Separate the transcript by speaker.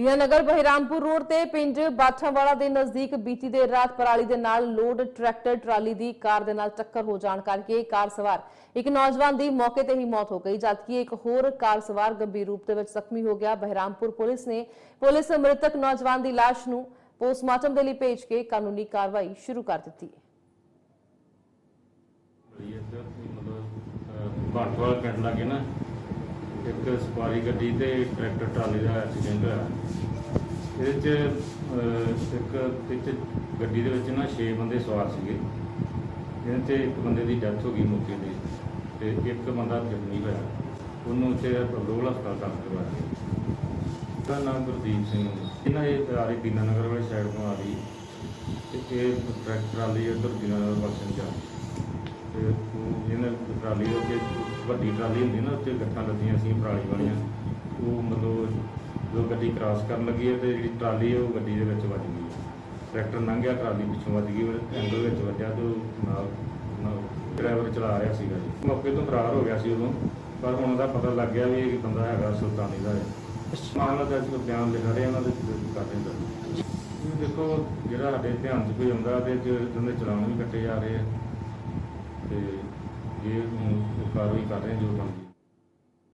Speaker 1: Dinanagar Behrampur road ਤੇ ਪਿੰਡ ਬਾਠਾਵਾਲਾ ਦੇ ਨਜ਼ਦੀਕ ਬੀਤੀ ਦੇਰ ਰਾਤ ਪਰਾਲੀ ਦੇ ਨਾਲ ਲੋਡ ਟਰੈਕਟਰ ਟਰਾਲੀ ਦੀ ਕਾਰ ਦੇ ਨਾਲ ਟੱਕਰ ਹੋ ਜਾਣ ਕਰਕੇ ਕਾਰ ਸਵਾਰ ਇੱਕ ਨੌਜਵਾਨ ਦੀ ਮੌਕੇ ਤੇ ਹੀ ਮੌਤ ਹੋ ਗਈ, ਜਦਕਿ ਇੱਕ ਹੋਰ ਕਾਰ ਸਵਾਰ ਗੰਭੀਰ ਰੂਪ ਦੇ ਵਿੱਚ ਜ਼ਖਮੀ ਹੋ ਗਿਆ। ਬਹਿਰਾਮਪੁਰ ਪੁਲਿਸ ਨੇ ਪੁਲਿਸ ਮ੍ਰਿਤਕ ਨੌਜਵਾਨ ਦੀ ਲਾਸ਼ ਨੂੰ ਪੋਸਟਮਾਰਟਮ ਦੇ ਲਈ ਭੇਜ ਕੇ ਕਾਨੂੰਨੀ ਕਾਰਵਾਈ ਸ਼ੁਰੂ ਕਰ ਦਿੱਤੀ ਹੈ।
Speaker 2: ਮਤਲਬ ਘਾਟਵਾਲ ਪਿੰਡ ਲਾਗੇ ਨਾ ਇੱਕ ਸਵਾਰੀ ਗੱਡੀ ਤੇ ਟਰੈਕਟਰ ਟਰਾਲੀ ਦਾ ਐਕਸੀਡੈਂਟ ਹੋਇਆ। ਇਹਦੇ ਚ ਅਹ, ਇੱਕ ਵਿੱਚ ਗੱਡੀ ਦੇ ਵਿੱਚ ਨਾ 6 ਬੰਦੇ ਸਵਾਰ ਸੀਗੇ। ਜਿਹਦੇ 'ਚ ਇੱਕ ਬੰਦੇ ਦੀ ਡੈਥ ਹੋ ਗਈ ਮੌਕੇ ਤੇ ਤੇ ਇੱਕ ਬੰਦਾ ਜ਼ਖਮੀ ਹੋਇਆ। ਉਹਨੂੰ ਉੱਥੇ ਰੋਲ ਹਸਪਤਾਲ ਦਾਖਲ ਕਰਵਾਇਆ ਉਹਦਾ ਨਾਮ ਗੁਰਦੀਪ ਸਿੰਘ ਇਹਨਾਂ ਇਹ ਆ ਰਹੀ ਦੀਨਾਨਗਰ ਵਾਲੀ ਸਾਈਡ ਤੋਂ ਆ ਰਹੀ ਤੇ ਇਹ ਟਰੈਕਟਰ ਟਰਾਲੀ ਇੱਧਰ ਦੀਨਾਨਗਰ ਪਾਸੇ ਨੂੰ ਜਾ ਰਹੀ ਤੇ ਉਹ ਜਿਹਨਾਂ ਟਰਾਲੀ ਦੇ ਉੱਤੇ, ਵੱਡੀ ਟਰਾਲੀ ਹੁੰਦੀ ਨਾ, ਉੱਤੇ ਗੱਠਾਂ ਲੱਗੀਆਂ ਸੀ, ਪਰਾਲੀ ਵਾਲੀਆਂ। ਉਹ ਮਤਲਬ ਜੋ ਗੱਡੀ ਕ੍ਰਾਸ ਕਰਨ ਲੱਗੀ ਹੈ ਤੇ ਜਿਹੜੀ ਟਰਾਲੀ ਹੈ, ਉਹ ਗੱਡੀ ਦੇ ਵਿੱਚ ਵੱਜ ਗਈ। ਟਰੈਕਟਰ ਲੰਘਿਆ, ਟਰਾਲੀ ਪਿੱਛੋਂ ਵੱਜ ਗਈ ਉਹ ਐਂਗਲ ਵਿੱਚ ਵੱਜਿਆ ਤੇ ਉਹ ਨਾਲ ਡਰਾਈਵਰ ਚਲਾ ਰਿਹਾ ਸੀਗਾ ਜੀ। ਮੌਕੇ ਤੋਂ ਫਰਾਰ ਹੋ ਗਿਆ ਸੀ ਉਦੋਂ, ਪਰ ਹੁਣ ਉਹਦਾ ਪਤਾ ਲੱਗ ਗਿਆ ਵੀ ਇਹ ਬੰਦਾ ਹੈਗਾ ਸੁਲਤਾਨੀ ਦਾ ਹੈ। ਮਾਮਲਾ ਦਰਜ ਕਰ ਬਿਆਨ ਲਿਖਾ ਰਹੇ, ਉਹਨਾਂ ਦੇ ਕਰ ਰਹੇ ਦਾ ਦੇਖੋ, ਜਿਹੜਾ ਸਾਡੇ ਧਿਆਨ 'ਚ ਕੋਈ ਆਉਂਦਾ ਤੇ ਜਿਹਦੇ ਚਲਾਉਣ ਵੀ ਕੱਟੇ ਜਾ ਰਹੇ ਆ। ਤੇ ਇਹ ਹੁਣ ਕਾਰਵਾਈ ਕਰ ਰਹੇ ਜੋ ਬਣਦੀ